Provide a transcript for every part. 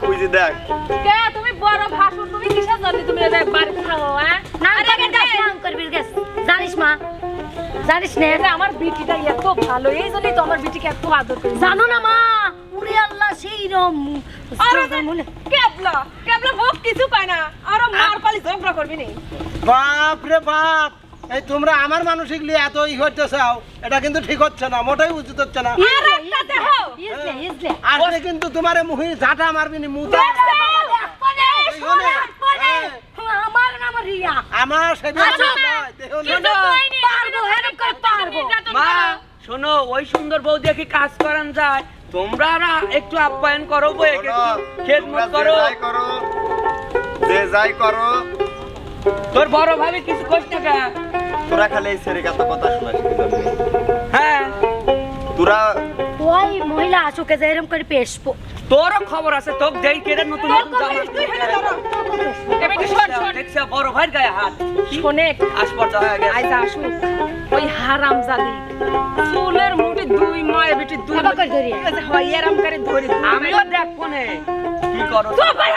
তুই যে দেখ। কে তুমি বড় ভাসুর তুমি কিসের জন্য তুমি এদের বাড়ি খাও হ্যাঁ? করবি কে? গাছ নাম করবি গাছ। জানিস মা জানিস না। আমার বিটিটা এত ভালো এই জন্যই তো আমার বিটিকে এত আদর করি। জানো না মা উরে আল্লাহ সেই রম। আরে কেবলা কেবলা ভোগ কিছু পায় না। আর মার পালি ঝগড়া করবি নি। বাপ রে বাপ। এই তোমরা আমার মানুষিক নিয়ে এত ই করতে চাও এটা কিন্তু ঠিক হচ্ছে না মোটেই উচিত হচ্ছে না। আর একটা দেখো। ইজলে ইজলে। আসলে কিন্তু তোমার মুহি ঝাঁটা মারবি নি মুতা আমার নাম রিয়া। পারব মা শোনো ওই সুন্দর বউ দেখে কাজ করান যায়? তোমরা না একটু আপ্যায়ন করো শোনো, খেদমত করো যে যাই করো তোর বড় ভাবি কিছু করছে না তোরা খালি এই ছেড়ে কথা কথা শোনাস হ্যাঁ। তোরা ওই মহিলা আসুকে যে এরম করে পেশবো তোরও খবর আছে তোকে দেই কেড়ে নতুন নতুন জামা তুই হেলে ধরো। এবার একটু শোন শোন। দেখছে বড় ভাইয়ের গায়ে হাত। শোনে আসপর্দা হয়ে গেছে। আইজা আসুক। ওই হারাম জাদি চুলের মুঠি দুই মায়ের বেটি দুই এবার করে ধরি। এই যে হয় এরম করে ধরি আমিও দেখব নে। কি করো? তো ভাই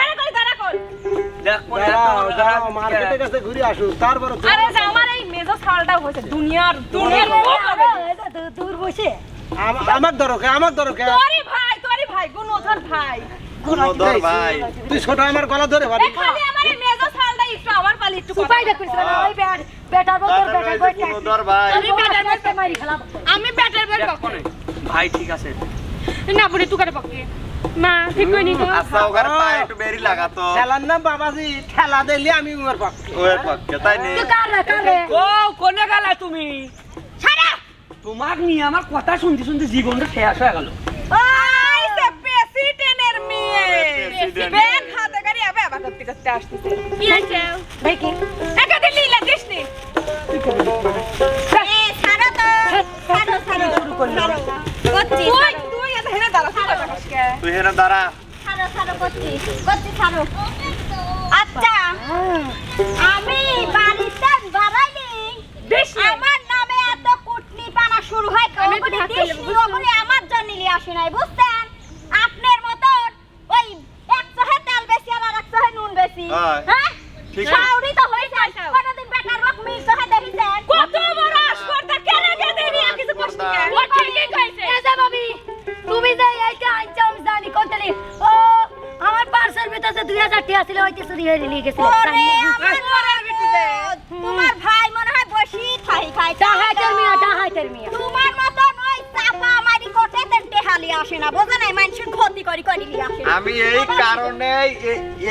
থেকে। কাছে ঘুরে আসুক তারপরে আরে যে আমার এই মেজো ছালটা হয়েছে দুনিয়ার দুনিয়ার দূর বসে। আমার দরকে আমার দরকে তোরই ভাই তোরই ভাই গুণধর ভাই। গুণধর ভাই। তুই ছোট আমার গলা ধরে পারি খালি আমার এই মেজো ছালটা একটু আমার পালি একটু কথা সুপাই দেখছিস না? ওই বেটার বেটার বল এই যে গুণধর ভাই। আমি বেটার বল মারি খেলাম আমি ব্যাটার বের ভাই ঠিক আছে না বলি তুকারে পক্ষে। মা ঠিক কইনি তো। আচ্ছা ওখানে পায়ে একটু বেরি লাগাতো। খেলার নাম বাবাজি খেলা দিলে আমি উমার পক্ষে। ওর পক্ষে তাই নে? কার রে কার? রে ও কোনে গেলা তুমি? তোমাক নিয়ে আমার কথা শুনতে শুনতে জীবনটা শেষ হয়ে গেল। আই সে প্রেসিডেন্টের মেয়ে। ব্যাগ হাতে গাড়ি আবে আবার করতে করতে আসতেছে। কি হইছে দেখি একা দিলি লাগিস নি? ছাড়ো তো। ছাড়ো ছাড়ো। শুরু করলি করছি তুই হেনা দাঁড়া। তুই মিয়া ডাহাইতের মিয়া। তোমার ওই চাপা আমারি কোটে তেনতে হালি আসে না বোঝা নাই? মানুষের ক্ষতি করি করি লিয়ে আসে? আমি এই কারণে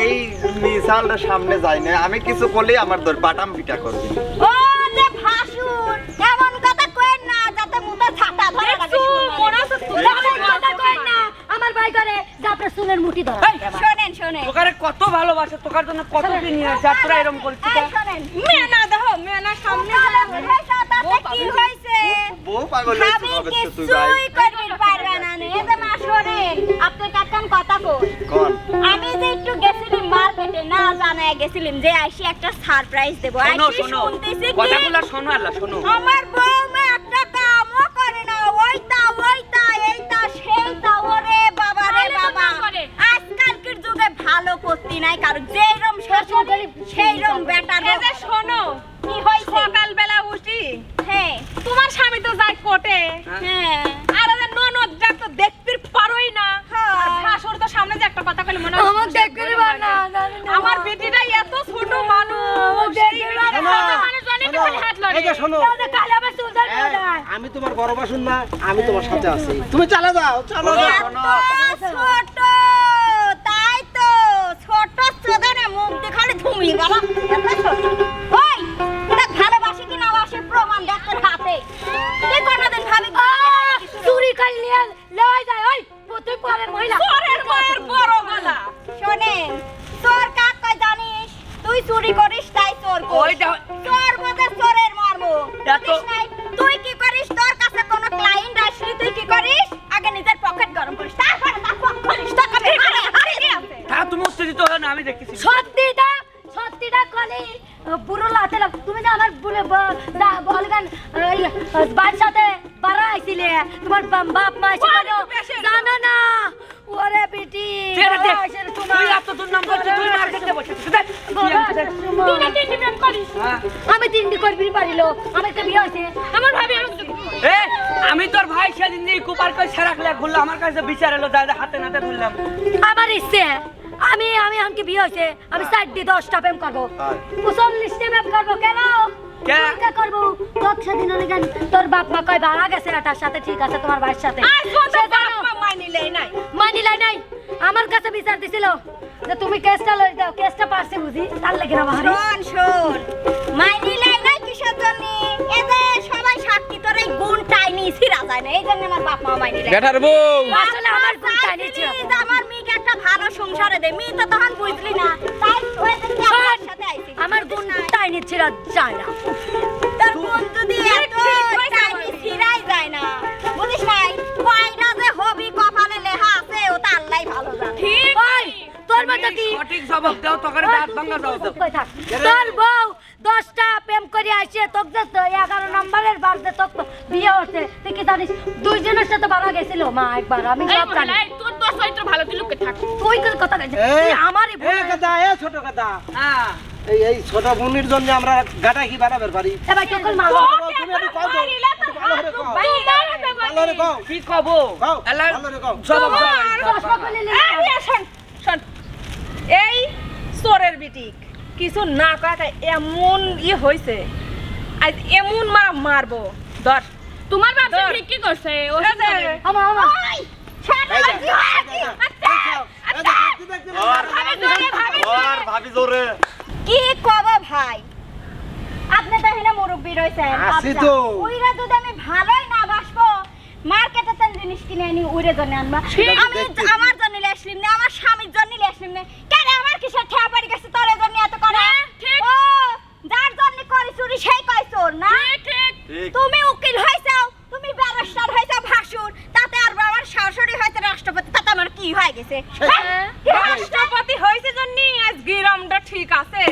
এই মিসালটা সামনে যাই না আমি কিছু করলে আমার দর বাটাম পিটা করবি। ও যে ভাসুর এমন কথা কইন না যাতে মুতে ছাতা ধরে লাগে মনে আছে? কথা কইন না আমার ভাই করে চুলের মুঠি ধরে শোনেন শোনেন। তোকারে কত ভালোবাসে তোকার জন্য কত দিন নিয়ে যাত্রা এরকম করছি এই শোনেন। মেনা দেখো মেনা সামনে পাগল হয়েছে ভাবে তো তুই ভাই। কিছুই করবি পারবে না নে। এই মা শোনেন আপনার কাকান কথা কই কোন। আমি যে একটু গেছিলাম মার্কেটে না জানায় গেছিলাম যে আইসি একটা সারপ্রাইজ দেবো। আইসি শুনতেছি কথাগুলো শোনো আল্লাহ শোনো। আমার বউমা আমি তোমার বড় বাসুন না আমি তোমার সাথে আছি। তুমি চালা যাও চালা ছোট তাই তো ছোট চোদনে মুখ দেখালে ঘুমি গেল। ওই ভালোবাসি প্রমাণ দেখ তোর হাতে। তুই কোনোদিন ভাবি চুরি করে নিয়ে লই যায় ওই তুই পরের মহিলা। পরের মায়ের বড় গলা। শোনেন তোর কাক জানিস? তুই চুরি করিস তাই চোর করিস তোর তুই কি করিস? তোর কাছে কোনো ক্লায়েন্ট আসলে তুই কি করিস? আগে নিজের পকেট গরম করিস তারপরে তার করিস। তোকে আমি হারে হারে তা তুমি উত্তেজিত হয়ে না আমি দেখতেছি। সত্যিটা সত্যিটা কলে বুড়ো লাতে লাগ তুমি যে আমার বুড়ো বলগান বাড়ির সাথে বাড়া আইছিলে তোমার বাপ মা জানো না ওরে বেটি তুই সময়। এত দুর্নাম করছিস তুই মার আমি তিনটি করবি পারিলো আমার একটা বিয়ে হয়েছে। আমার ভাবি আমি তোর ভাই সেদিন দিয়ে কুপার করে সেরাকলে ঘুরলো আমার কাছে বিচার এলো দাদা হাতে নাতে ধরলাম। আমার ইচ্ছে আমি আমি আমাকে বিয়ে হয়েছে। আমি সাইড দিয়ে দশটা প্রেম করব। চল্লিশটা প্রেম করব। কেন? কে? কে করব। তোর সেদিন অনেক তোর বাপ মা কয় ভাড়া গেছে এটার সাথে ঠিক আছে তোমার ভাইয়ের সাথে। মানিলাই নাই। আমার কাছে বিচার দিছিল। যে তুমি কেসটা লই দাও কেসটা পারছি বুঝি তার লেগে না বাহারি শোন শোন। মাইনি লাই নাই কিসের জন্য? এ যে সবাই সাক্ষী তোর এই গুণ টাইনি ছিড়া যায় না এই জন্য আমার বাপ মা মাইনি লাই বেটার বউ আসলে আমার গুণ টাইনি ছিল। আমার মেয়েকে একটা ভালো সংসারে দে মেয়ে তো তখন বুঝলি না। তাই ওই দিন আমার সাথে আইছি। আমার গুণ টাইনি ছিল যায় না সঠিক জবাব দাও তোকে দাঁত ভাঙা দাও। দাও। কই থাক। তোর বউ দশটা প্রেম করে আসে তোকে যে এগারো নম্বরের বাড়তে তোর তো বিয়ে হচ্ছে তুই কি জানিস? দুইজনের সাথে ভাড়া গেছিল? মা একবার আমি সব জানি। এই তোর তোর চরিত্র ভালো তুই লোককে থাক। তুই কোন কথা কইছিস? আমারই ভুল। কথা এ ছোট কথা। হ্যাঁ। এই এই ছোট বোনের জন্য আমরা গাটা কি বানাবার পারি? এবার তোকে মা তুমি একটু কও তো, ভালো করে কও। ভালো করে কও কি কব? কও, ভালো করে কও। দাও। খুলে নে। এই, এই, শোন শোন। এই চোরের বিটিক কিছু না কয়ে এমন ই হইছে আজ এমন মা মারবো ধর তোমার বাপ ঠিক কি করছে ও আমা আমা এই যে, এই যে, এই যে, এই যে, দেখতে দেখতে ওর ভাবি জোরে, ভাবি ওর ভাবি জোরে কি কব ভাই আপনি তো এখানে মুরব্বী রয়েছেন আছি আচ্ছা, তো। ওইরা যদি আমি ভালোই না বাসবো মার্কেটে তেন জিনিস কিনে আনি ওইরে জন্য আনবা আমি আমার জন্য লেসলিম না আমার স্বামীর জন্য লেসলিম না কেন আমার কিসের ঠেয়া পড়ে গেছে তোর জন্য এত করে ঠিক। ও যার জন্য করে চুরি সেই কয় চোর না ঠিক ঠিক তুমি উকিল হইছাও তুমি ব্যারিস্টার হইছাও ভাসুর তাতে আর আমার শাশুড়ি হইছে রাষ্ট্রপতি তাতে আমার কি হয়ে গেছে হ্যাঁ? হয়েছে? রাষ্ট্রপতি হইছে জন্য আজ গিরামটা ঠিক আছে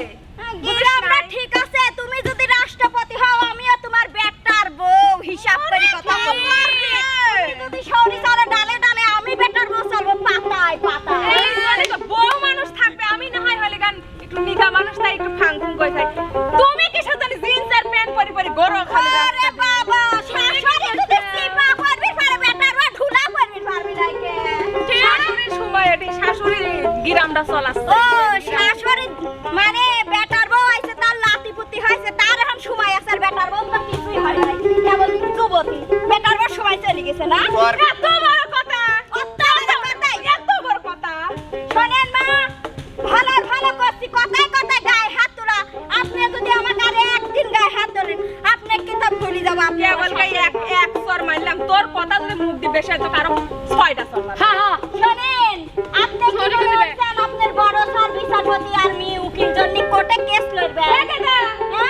তোর কথা যদি মুখ দিয়ে বেশি হয় তো কারও ছয়টা সর হ্যাঁ হ্যাঁ। শোনেন আপনি কি দিবে। হচ্ছেন আপনার বড় স্যার বিচারপতি আর মি উকিল জন্য কোর্টে কেস লড়বে?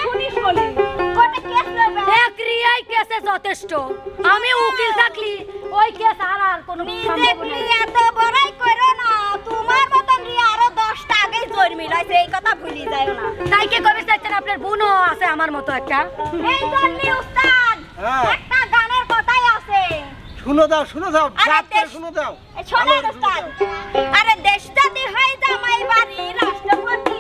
পুলিশ বলি। কোর্টে কেস লড়বে এক রিয়াই কেসে যথেষ্ট। আমি উকিল থাকলি ওই কেস আর আর কোনো সম্ভব নেই এত বড়াই করো না তোমার মতন রিয়া আরও দশটা আগে জোর মিলাইছে এই কথা ভুলি যায় না। তাই কে কবে চাইছেন আপনার বোনও আছে আমার মতো একটা? এই জন্য উস্তাদ। হ্যাঁ। একটা গানের কথাই আছে শুনো দাও শুনো দাও করে শুনো দাও শোনো দাও। আরে দেশটা হয় জামাই বাড়ি রাষ্ট্রপতি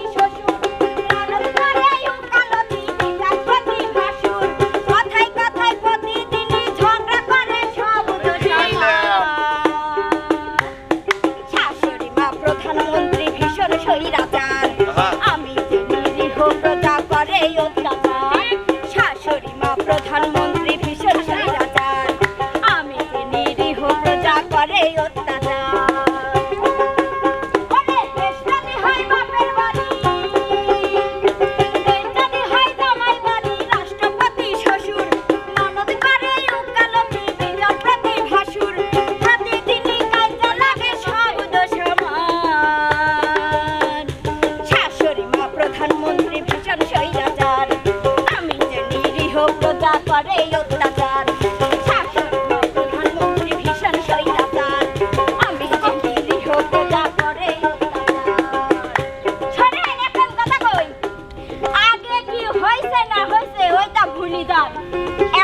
হয়েছে না হয়েছে ওইটা ভুলি দাও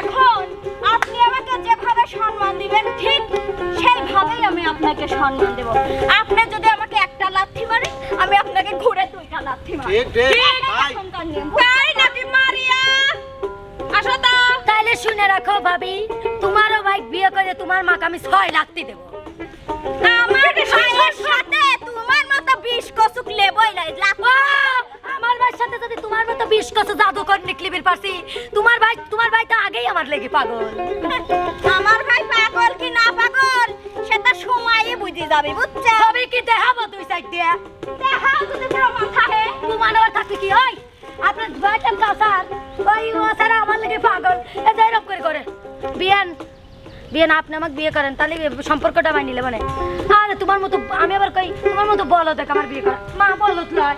এখন আপনি আমাকে যেভাবে সম্মান দিবেন ঠিক সেইভাবেই আমি আপনাকে সম্মান দেব। আপনি যদি আমাকে একটা লাথি মারেন আমি আপনাকে ঘুরে দুইটা লাথি মারি নাকি মারিয়া? আসো তো। তাইলে শুনে রাখো ভাবি তোমারও ভাই বিয়ে করে তোমার মাকে আমি ছয় লাথি দেব। আমার সাথে তোমার মতো বিশ কচুক লেবই লাগে ভাইয়ের সাথে যদি তোমার মতো বিশ কত জাদুকর নিকলিবির পারছি তোমার ভাই তোমার ভাই তো আগেই আমার লেগে পাগল। আমার ভাই পাগল কি না পাগল? সেটা সময়ে বুঝে যাবে বুঝছ? ছবি কি দেখাবো দুই সাইড দিয়ে? দেখাও যদি প্রমাণ থাকে তোমার আবার থাকতে কি? হয় আপনার ভাইটার কাসার ওই ও ছাড়া আমার লেগে পাগল। এ যাই রকম করে করে। বিয়ান বিয়ান আপনি আমাকে বিয়ে করেন তাহলে সম্পর্কটা মাই নিলে মানে আরে তোমার মতো আমি আবার কই তোমার মতো বলো দেখ আমার বিয়ে করা। মা বলো লয়।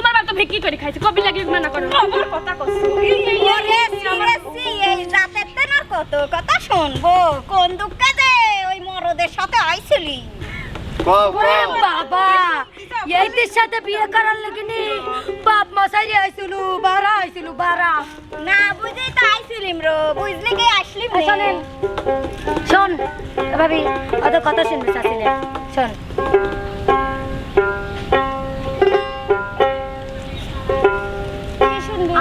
তো ভিক্ষি করে খাইছে? কবি লাগে মানা করো। খবর কথা কইছো। ওরে সিরেসি এই রাতের তেনার কত কথা শুনব? কোন দুঃখে যে ওই মরদের সাথে আইছিলি? ওরে বাবা এইটির সাথে বিয়ে করার লাগিনি বাপ মশাই আইছিল বারা আইছিল বারা। না বুঝেই তো আইছিলিম রো বুঝলি কি আসলি এই শোনেন। শোন ভাবি অত কথা শুনবে শোন।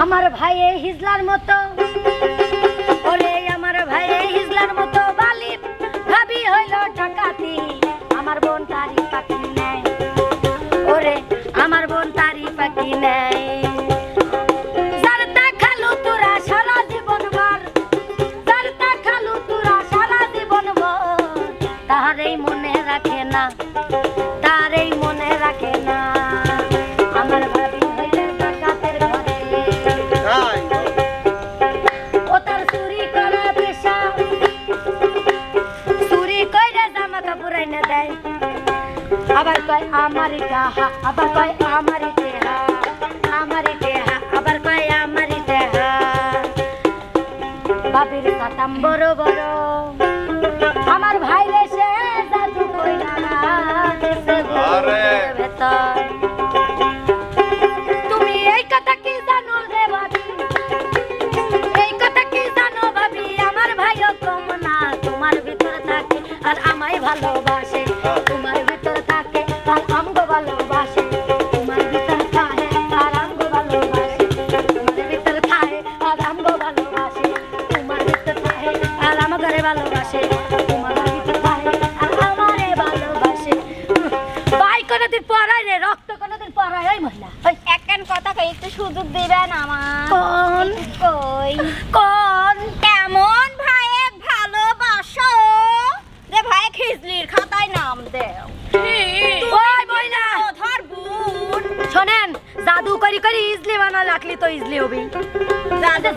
আমার ভাইয়ে হিজলার মতো। ওরে আমার ভাই হিজলার মতো বালি। ভাবি হইল ডাকাতি, আমার বোন তারি পাখি নেয় ওরে আমার বোন তারি পাখি নেয় যার দেখালু তোরা সারা কয় আমার টাহা আবার কয় আমার দেহা আমার দেহা, আবার কয় আমার দেহা। বাবির কাতাম বড় বড় একটু সুযোগ দিবেন আমার। কোন? কই? কোন? এমন ভাইয়ে ভালোবাসো? যে ভাই খিজলির খাতায় নাম দেও। ওই মহিলা ধর বোন। শোনেন জাদু করি করি ইজলি বানা লাগলি তো ইজলি হবি।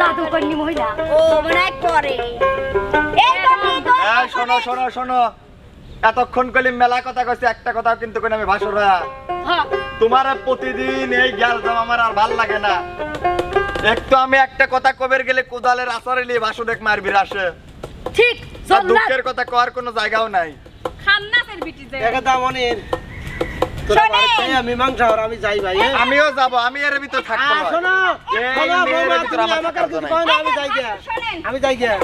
জাদু করি মহিলা। ও মনে করে এই তো এই শোনো শোনো শোনো। এতক্ষণ কলি মেলা কথা কইছে একটা কথা কিন্তু কই আমি ভাসুরা হ্যাঁ। তোমার প্রতিদিন এই গ্যাল দাম আমার আর ভালো লাগে না। একটু আমি একটা কথা কবের গেলে কোদালের আসারে নিয়ে ভাসু দেখ মারবি আসে ঠিক আর দুঃখের কথা কওয়ার কোনো জায়গাও নাই। খান্নাসের বিটি যে। দেখে দাম অনির আমি যাই হ্যাঁ? আমিও যাব এর ভিতর থাকব যাই গিয়া। আমি যাই গিয়া।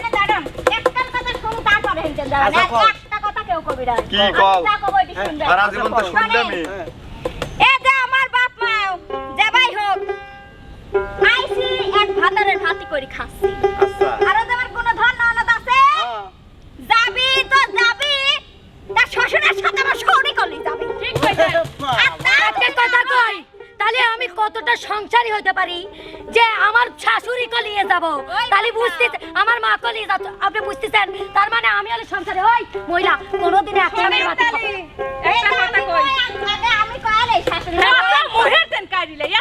দাঁড়ান। আচ্ছা, কেউ কি কও? সারা জীবন তো হ্যাঁ। এ যে আমার বাপ মা যে ভাই হোক আইসি এক ভাতারের ভাতি করে খাচ্ছি। আচ্ছা। আরও আমার কোনো ধন ননদ আছে। যাবি তো যাবি তার শ্বশুরের সাথে আমার সৌরি করলি যাবি। ঠিক হয়েছে কথা কই? তাহলে আমি কতটা সংসারী হতে পারি যে আমার শাশুড়ি কলিয়ে যাব? তাহলে বুঝতে আমার মা যাচ্ছ। আপনি বুঝতেছেন? তার মানে আমি হলে সংসারে হই মহিলা কোনোদিনে একটা না। একটা কথা কই। আমি কয়ালে শাশুড়ি এত মোহের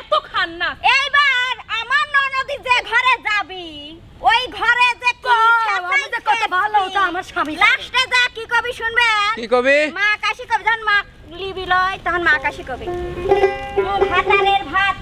এত খান্না এইবার আমার ননদি যে ঘরে যাবি ওই ঘরে যে কি আমি যে কত ভালো ওটা আমার স্বামী লাস্টে যা কি কবি শুনবেন? কি কবি? মা কাশি কবি জান মা লিবি লয় তখন মা আকাশে কবে। ভাতারের ভাত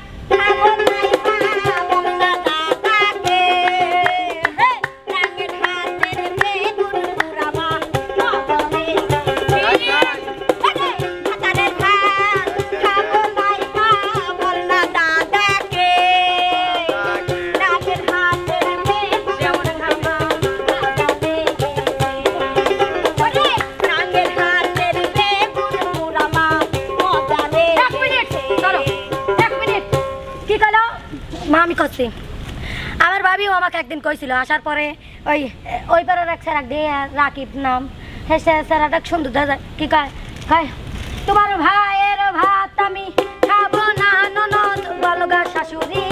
একদিন কইছিল, আসার পরে ওই ওই পাড়ার এক স্যার দিয়ে রাকিব নাম হ্যাঁ স্যার স্যারটা সুন্দর দাদা, কি কয়? কয়, তোমার ভাইয়ের ভাত আমি খাব না ননদ, বলগা শাশুড়িকে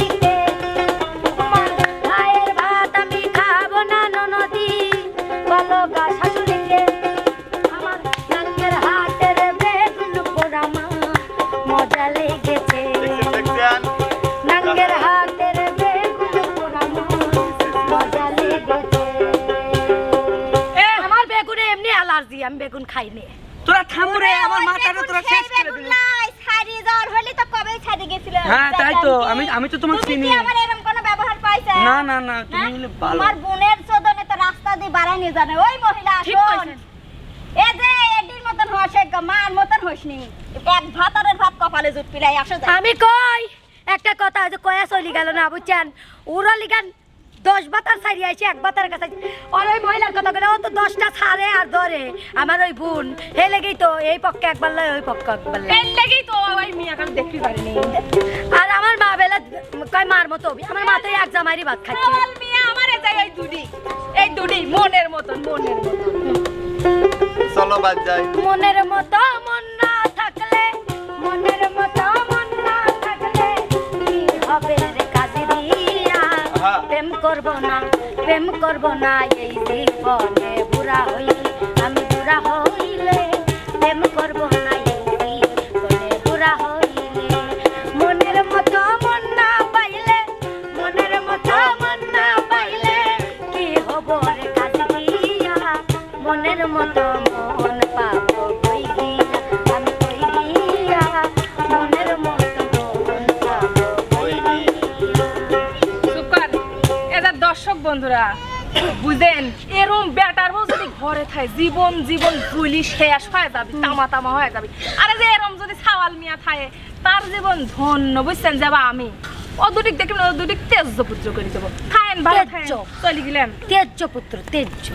আমি বেগুন খাই নে তোরা থামরে আমার মাথাটা তোরা শেষ করে দিলি। নাই, ছাড়ি যাওয়ার হলে তো কবেই ছাড়ি গেছিল। হ্যাঁ, তাই তো, আমি- আমি তো তোমাকে তুমি চিনি। আমার এরম কোনো ব্যবহার পাইছে? না না না তুমি হ্যাঁ? হলে ভালো। তোমার বোনের চোদনে তো রাস্তা দিয়ে বাড়াই নিয়ে জানে ওই মহিলা ঠিক শোন। কইছেন। এ যে এডির মতন হসে মার মতন হসনি। এক ভাতারের ভাত কপালে জুট পিলাই আসে আমি কই? একটা কথা আছে কয়া চলি গেল না বুঝছেন? উড়ো লিগান দশ বাতার ছাড়ি আইছে এক বাতার কাছে আর ওই মহিলার কথা বলে ও তো দশটা ছাড়ে আর ধরে। আমার ওই বোন হে লেগেই তো এই পক্ষে একবার লয় ওই পক্ষে একবার লয়। এর লেগেই তো ওই মিয়া কাল দেখতে পারিনি। আর আমার মা বেলা কয় মার মতো আমার মা তো এক জামাইরই ভাত খাচ্ছে। মিয়া আমার চাই এই দুডি। এই দুডি মনের মতন মনের মতন। চলো বাদ যাই। মনের মতো মন না থাকলে মনের মতো করব না এই জীবনে, বুড়া হইলে আমি বুড়া হইলে, প্রেম করব না এই জীবনে, বুড়া হইলে। মনের মতো মন না পাইলে, মনের মতো মন না পাইলে কি হব রে কাজে দিয়া মনের মন মন দর্শক বন্ধুরা বুঝেন? এরম বেটার যদি ঘরে থাকে জীবন জীবন জুলি শেষ হয়ে যাবে তামা তামা হয়ে যাবে। আরে যে এরম যদি সাওয়াল মিয়া থাকে তার জীবন ধন্য বুঝছেন যাবা আমি? ও দুটিক দেখবেন ও দুটিক তেজ পুত্র করে দেবো। খায়েন ভালো তেজ্য। চলে গেলেন। তেজ্য পুত্র তেজ্য।